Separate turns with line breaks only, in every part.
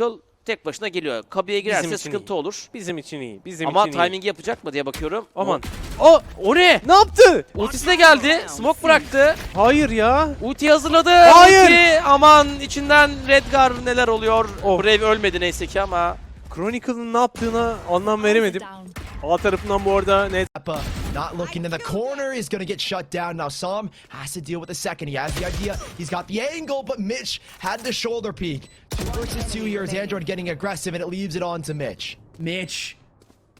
Chronicle tek başına geliyor. Kabiye girerse
için
sıkıntı
iyi.
olur.
Bizim için iyi. Bizim
Ama
için iyi.
timingi yapacak mı diye bakıyorum.
Aman.
O, o ne?
Ne yaptı?
Ultisi de geldi. Smoke bıraktı.
Hayır ya.
Ulti hazırladı.
Hayır.
Ulti. Aman içinden Redgar neler oluyor.
Oh.
Brave ölmedi neyse ki ama.
Chronicle'ın ne yaptığına anlam veremedim. A tarafından bu arada net
not looking in the corner is going to get shut down. Now Sam has to deal with the second. He has the idea. He's got the angle, but Mitch had the shoulder peek. Two versus two here is Android getting aggressive, and it leaves it on to Mitch.
Mitch.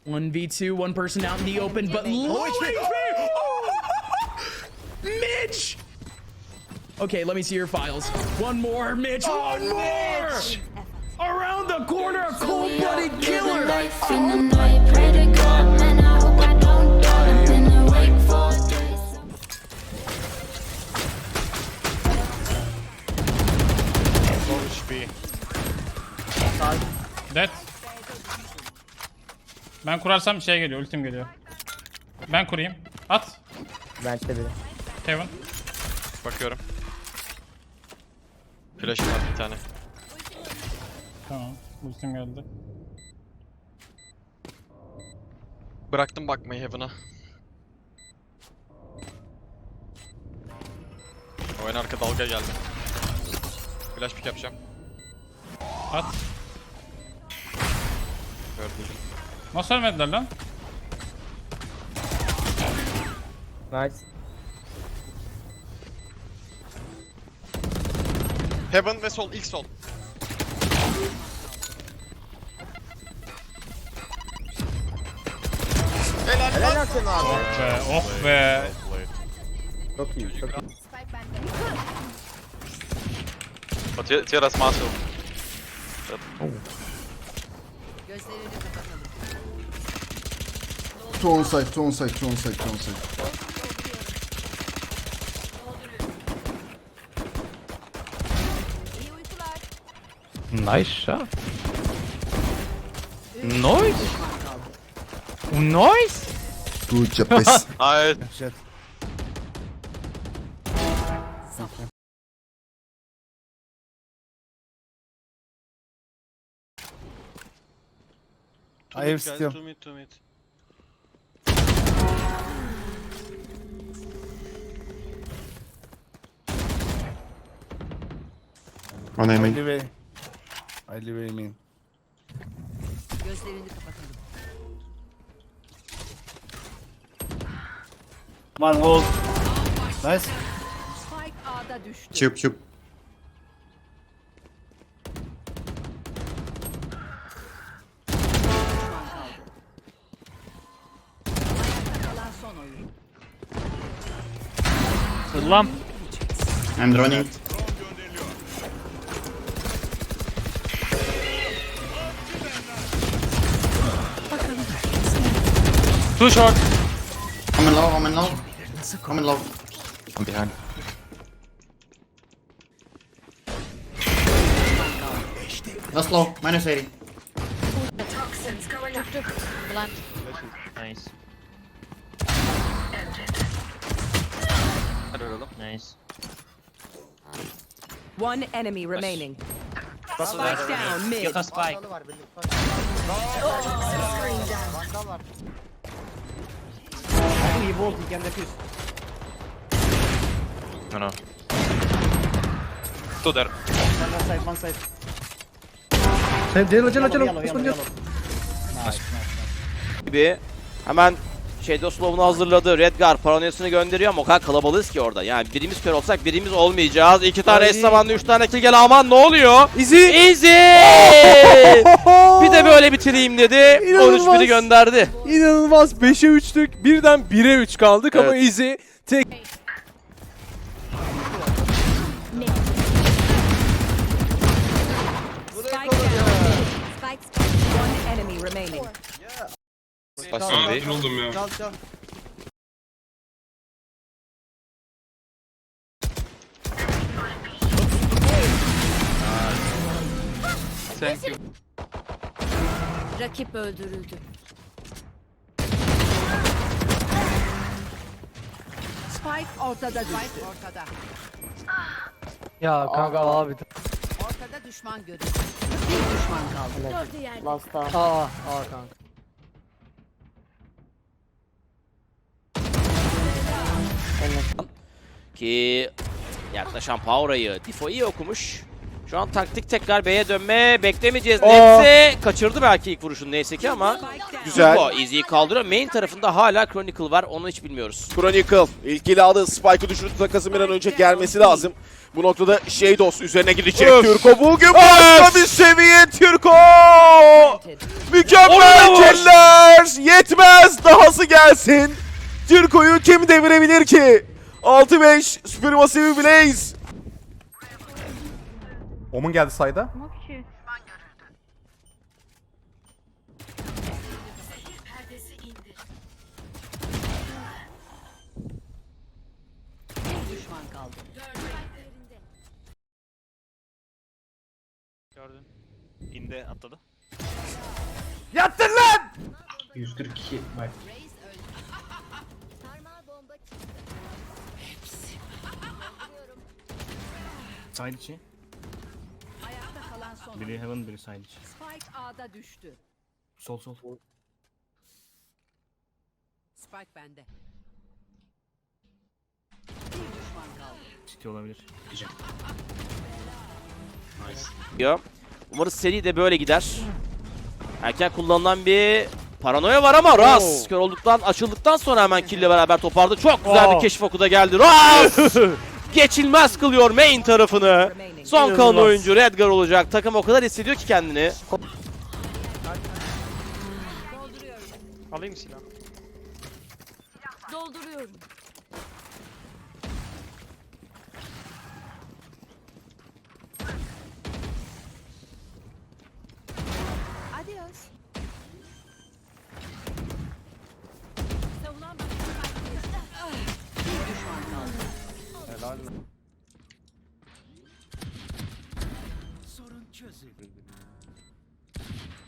1v2, one person out in the open, but low
HP. Oh!
Mitch! Okay, let me see your files. One more, Mitch. one more! Around the corner, a cold-blooded killer!
Dead. Ben kurarsam şey geliyor, ultim geliyor. Ben kurayım. At.
Bence biri.
Kevin.
Bakıyorum. Flash'ım var bir tane.
Tamam. Ultim geldi.
Bıraktım bakmayı Heaven'a. Oyun arka dalga geldi. Flash pick yapacağım.
At.
Gördüm.
Nasıl ölmediler lan?
Nice.
Heaven ve sol, ilk sol.
Helal olsun abi.
Be, oh be.
Çok iyi. Çok iyi.
O Tieras Muscle.
Two on side, two on side, two on side, two on side.
Nice shot. Nice. Nice.
Good job, guys.
Ay.
I have still.
Two mid, two mid.
One
I
aiming.
live. I live a mean.
Gözlerini kapatalım.
One hold. Nice.
Spike A'da düştü.
Tube, tube.
Lamp.
I'm running.
Too short.
I'm in low, I'm in low. I'm in low.
I'm behind.
That's low, minus 80.
Nice.
Hadi oğlum.
Nice.
One enemy remaining. Spike down mid.
Yok spike.
İyi hold. You can defuse.
No, no. Two there.
One side, one side.
Sen Jello, Jello,
Yellow, yellow, yellow, yellow. Nice, nice.
gibi hemen Shadow Slow'unu hazırladı. Redgar paranoyasını gönderiyor ama o kadar kalabalığız ki orada. Yani birimiz kör olsak birimiz olmayacağız. İki tane eş zamanlı üç tane kill gel aman ne oluyor?
Easy.
Easy! bir de böyle bitireyim dedi.
İnanılmaz.
13-1'i gönderdi.
İnanılmaz 5'e 3'tük. Birden 1'e 3 kaldık ama
Evet.
Easy tek
Spike down mid. Spike One enemy remaining.
Basın değil. Thank you.
Rakip öldürüldü. Spike ortada düştü. Spike ortada.
Ya kanka abi.
Ortada düşman görüldü.
Last
Aa, aa kanka.
Ki yaklaşan Power'ayı Difo iyi okumuş. Şu an taktik tekrar B'ye dönme beklemeyeceğiz. Neyse kaçırdı belki ilk vuruşun neyse ki ama
Güzel.
Difo Easy'yi kaldırıyor. Main tarafında hala Chronicle var. Onu hiç bilmiyoruz.
Chronicle ilk ili aldı. Spike'ı düşürdü takası bir an önce gelmesi lazım. Bu noktada Shadows üzerine gidecek. Türko bugün başka bir seviye Türko! Mükemmel killer! Yetmez! Dahası gelsin! Türko'yu kim devirebilir ki? 6-5 Supermassive Blaze.
Omun geldi sayda.
Gördün. İndi atladı.
Yattın lan!
142 bak.
Side içi. Biri heaven biri side içi.
Spike A'da düştü.
Sol sol.
Spike bende.
City olabilir.
diyor. Umarız seri de böyle gider. Erken kullanılan bir paranoya var ama Ras kör olduktan açıldıktan sonra hemen kill ile beraber toparladı. Çok güzel bir keşif oku da geldi. Ras geçilmez kılıyor main tarafını. Son kalan oyuncu Redgar olacak. Takım o kadar hissediyor ki kendini.
Alayım silah.
Dolduruyorum.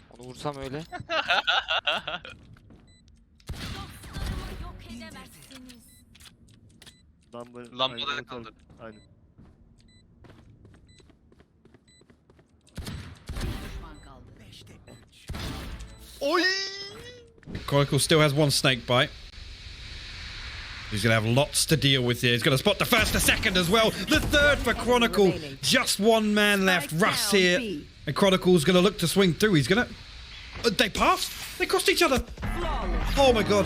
Onu vursam öyle.
yok edemezsiniz.
Lambada kaldı.
Chronicle still has one snake bite. He's gonna have lots to deal with here. He's gonna spot the first, the second as well. The third for Chronicle. Just one man left. Russ here. And Chronicle's gonna look to swing through. He's gonna. Uh, they passed? They crossed each other. Oh my god.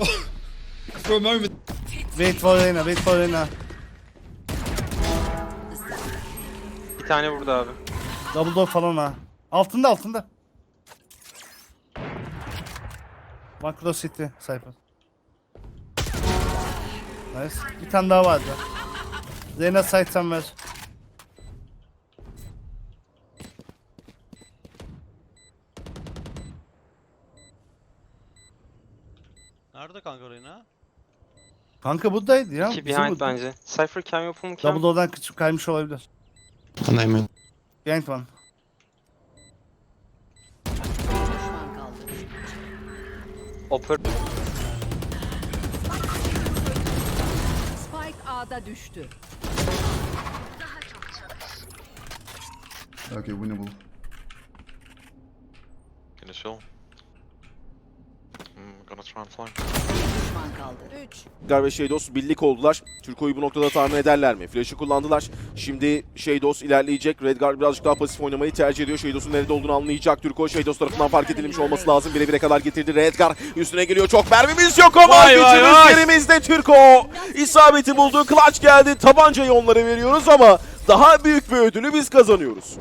For a moment.
Wait for Reyna, wait for Reyna.
Bir tane vurdu abi.
Double door falan ha. Altında altında. One close city, Cypher. Nice. Bir tane daha vardı. Reyna side'tan ver.
Nerede kanka Reyna?
Kanka buradaydı ya.
İki
bizim
behind
burada.
bence. Cypher cam yapın mı cam?
Double door'dan kaçıp kaymış olabilir.
Anlayamadım.
Behind one.
Oper.
Spike A'da düştü.
Okay, winnable.
Gonna show.
Gar ve Shadows birlik oldular. Türko'yu bu noktada tahmin ederler mi? Flash'ı kullandılar. Şimdi Shadows ilerleyecek. Redgar birazcık daha pasif oynamayı tercih ediyor. Shadows'un nerede olduğunu anlayacak. Türko Shadows tarafından fark edilmiş olması lazım. Bire bire kadar getirdi. Redgar üstüne geliyor. Çok mermimiz yok ama gücümüz yerimizde Türko. İsabeti buldu. Clutch geldi. Tabancayı onlara veriyoruz ama daha büyük bir ödülü biz kazanıyoruz.